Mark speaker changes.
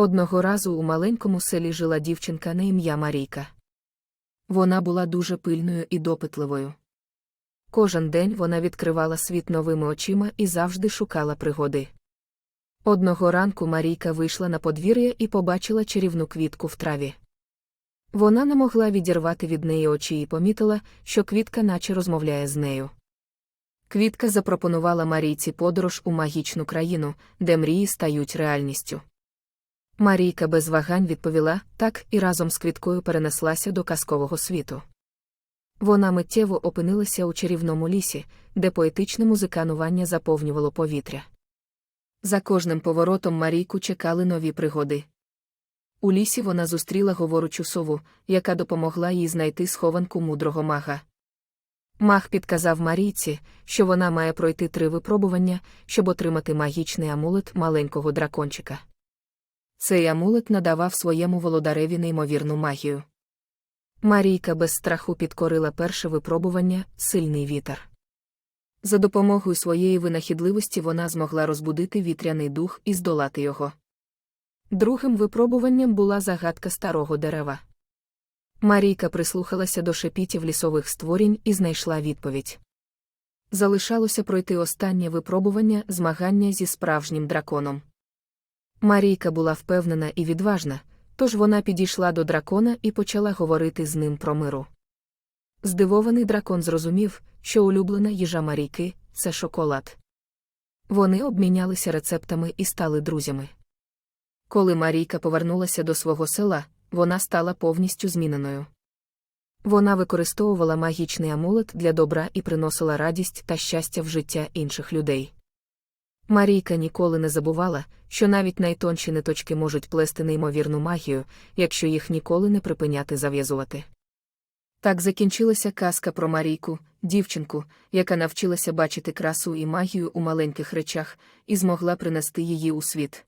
Speaker 1: Одного разу у маленькому селі жила дівчинка на ім'я Марійка. Вона була дуже пильною і допитливою. Кожен день вона відкривала світ новими очима і завжди шукала пригоди. Одного ранку Марійка вийшла на подвір'я і побачила чарівну квітку в траві. Вона не могла відірвати від неї очі і помітила, що квітка наче розмовляє з нею. Квітка запропонувала Марійці подорож у магічну країну, де мрії стають реальністю. Марійка без вагань відповіла так і разом з квіткою перенеслася до казкового світу. Вона миттєво опинилася у чарівному лісі, де поетичне музиканування заповнювало повітря. За кожним поворотом Марійку чекали нові пригоди. У лісі вона зустріла говоручу сову, яка допомогла їй знайти схованку мудрого мага. Маг підказав Марійці, що вона має пройти три випробування, щоб отримати магічний амулет маленького дракончика. Цей амулет надавав своєму володареві неймовірну магію. Марійка без страху підкорила перше випробування сильний вітер. За допомогою своєї винахідливості вона змогла розбудити вітряний дух і здолати його. Другим випробуванням була загадка старого дерева. Марійка прислухалася до шепітів лісових створінь і знайшла відповідь. Залишалося пройти останнє випробування змагання зі справжнім драконом. Марійка була впевнена і відважна, тож вона підійшла до дракона і почала говорити з ним про миру. Здивований дракон зрозумів, що улюблена їжа Марійки це шоколад. Вони обмінялися рецептами і стали друзями. Коли Марійка повернулася до свого села, вона стала повністю зміненою. Вона використовувала магічний амулет для добра і приносила радість та щастя в життя інших людей. Марійка ніколи не забувала, що навіть найтонші ниточки можуть плести неймовірну магію, якщо їх ніколи не припиняти зав'язувати. Так закінчилася казка про Марійку, дівчинку, яка навчилася бачити красу і магію у маленьких речах, і змогла принести її у світ.